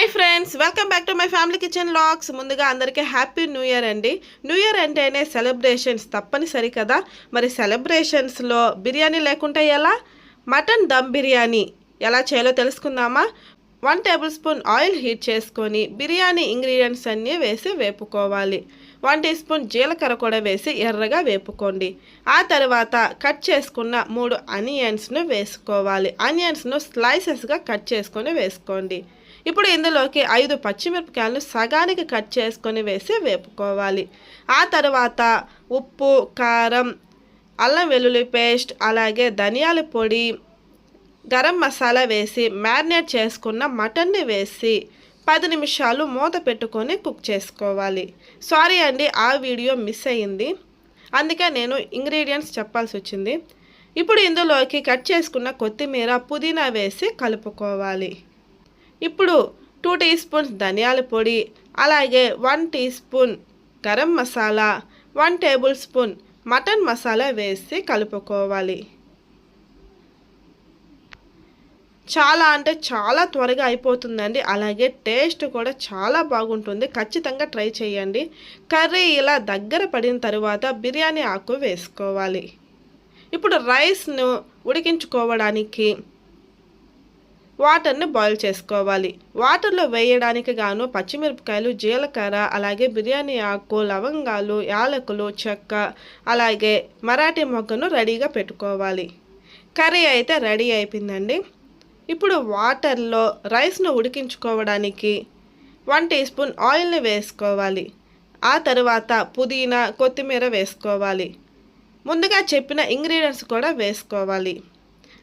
Hi friends welcome back to my family kitchen logs ముందుగా అందరికీ happy new year అండి. New year అంటేనే celebrations తప్పనిసరి కదా. మరి సెలబ్రేషన్స్లో బిర్యానీ లేకుంటే ఎలా? మటన్ దమ్ బిర్యానీ ఎలా చేయాలో తెలుసుకుందామా? One table spoon oil heat చేసుకొని బిర్యానీ ఇంగ్రీడియంట్స్ అన్నీ వేసి వేపుకోవాలి. వన్ టీ స్పూన్ జీలకర్ర కూడా వేసి ఎర్రగా వేపుకోండి. ఆ తర్వాత కట్ చేసుకున్న మూడు ఆనియన్స్ను వేసుకోవాలి. ఆనియన్స్ను స్లైసెస్గా కట్ చేసుకొని వేసుకోండి. ఇప్పుడు ఇందులోకి ఐదు పచ్చిమిరపకాయలను సగానికి కట్ చేసుకొని వేసి వేపుకోవాలి. ఆ తర్వాత ఉప్పు కారం అల్లం వెల్లుల్లి పేస్ట్ అలాగే ధనియాల పొడి గరం మసాలా వేసి మ్యారినేట్ చేసుకున్న మటన్ని వేసి పది నిమిషాలు మూత పెట్టుకొని కుక్ చేసుకోవాలి. సారీ అండి ఆ వీడియో మిస్ అయ్యింది. అందుకే నేను ఇంగ్రీడియంట్స్ చెప్పాల్సి వచ్చింది. ఇప్పుడు ఇందులోకి కట్ చేసుకున్న కొత్తిమీర పుదీనా వేసి కలుపుకోవాలి. ఇప్పుడు టూ టీ స్పూన్స్ ధనియాల పొడి అలాగే one tea spoon garam masala one table spoon mutton masala వేసి కలుపుకోవాలి. చాలా అంటే చాలా త్వరగా అయిపోతుందండి. అలాగే టేస్ట్ కూడా చాలా బాగుంటుంది. ఖచ్చితంగా ట్రై చేయండి. కర్రీ ఇలా దగ్గర పడిన తర్వాత బిర్యానీ ఆకు వేసుకోవాలి. ఇప్పుడు రైస్ను ఉడికించుకోవడానికి వాటర్ని బాయిల్ చేసుకోవాలి. వాటర్లో వేయడానికి గాను పచ్చిమిరపకాయలు జీలకర్ర అలాగే బిర్యానీ ఆకు లవంగాలు యాలకులు చెక్క అలాగే మరాఠీ మొగ్గను రెడీగా పెట్టుకోవాలి. కర్రీ అయితే రెడీ అయిపోయిందండి. ఇప్పుడు వాటర్లో రైస్ను ఉడికించుకోవడానికి వన్ టీ స్పూన్ ఆయిల్ని వేసుకోవాలి. ఆ తర్వాత పుదీనా కొత్తిమీర వేసుకోవాలి. ముందుగా చెప్పిన ఇంగ్రీడియంట్స్ కూడా వేసుకోవాలి.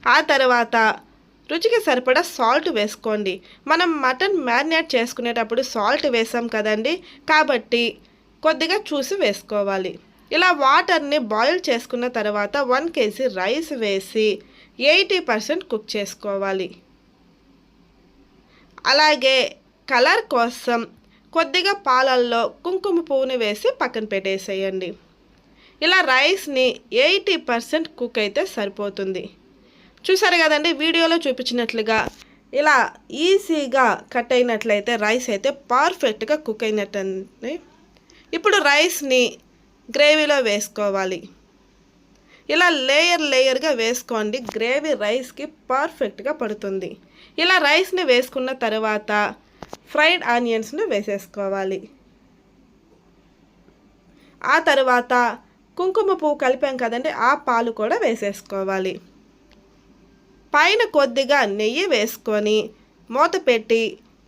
ఆ తర్వాత రుచికి సరిపడా సాల్ట్ వేసుకోండి. మనం మటన్ మ్యారినేట్ చేసుకునేటప్పుడు సాల్ట్ వేసాం కదండి కాబట్టి కొద్దిగా చూసి వేసుకోవాలి. ఇలా వాటర్ని బాయిల్ చేసుకున్న తర్వాత వన్ కేజీ రైస్ వేసి ఎయిటీ పర్సెంట్ కుక్ చేసుకోవాలి. అలాగే కలర్ కోసం కొద్దిగా పాలల్లో కుంకుమ పువ్వుని వేసి పక్కన పెట్టేసేయండి. ఇలా రైస్ని ఎయిటీ పర్సెంట్ కుక్ అయితే సరిపోతుంది. చూసారు కదండి వీడియోలో చూపించినట్లుగా ఇలా ఈజీగా కట్ అయినట్లయితే రైస్ అయితే పర్ఫెక్ట్గా కుక్ అయినట్టండి ఇప్పుడు రైస్ని గ్రేవీలో వేసుకోవాలి. ఇలా లేయర్ లేయర్గా వేసుకోండి గ్రేవీ రైస్కి పర్ఫెక్ట్గా పడుతుంది. ఇలా రైస్ని వేసుకున్న తర్వాత ఫ్రైడ్ ఆనియన్స్ను వేసేసుకోవాలి. ఆ తర్వాత కుంకుమ పువ్వు కలిపాం కదండి ఆ పాలు కూడా వేసేసుకోవాలి. పైన కొద్దిగా నెయ్యి వేసుకొని మూత పెట్టి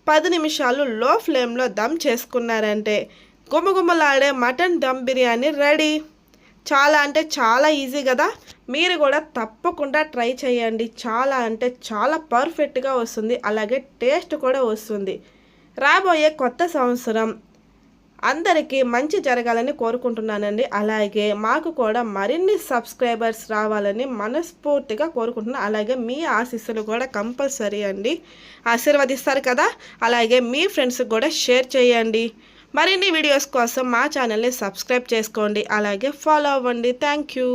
పది నిమిషాలు లో ఫ్లేమ్లో దమ్ చేసుకున్నారంటే గుమగుమలాడే మటన్ దమ్ బిర్యానీ రెడీ. చాలా అంటే చాలా ఈజీ కదా. మీరు కూడా తప్పకుండా ట్రై చేయండి. చాలా అంటే చాలా పర్ఫెక్ట్గా వస్తుంది. అలాగే టేస్ట్ కూడా వస్తుంది. రాబోయే కొత్త సంవత్సరం అందరికీ మంచి జరగాలని కోరుకుంటున్నానండి. అలాగే మాకు కూడా మరిన్ని సబ్స్క్రైబర్స్ రావాలని మనస్ఫూర్తిగా కోరుకుంటున్నాను అలాగే మీ ఆశీస్సులు కూడా కంపల్సరీ అండి. ఆశీర్వదిస్తారు కదా? అలాగే మీ ఫ్రెండ్స్కి కూడా షేర్ చేయండి. మరిన్ని వీడియోస్ కోసం మా ఛానల్ని సబ్స్క్రైబ్ చేసుకోండి. అలాగే ఫాలో అవ్వండి. Thank you.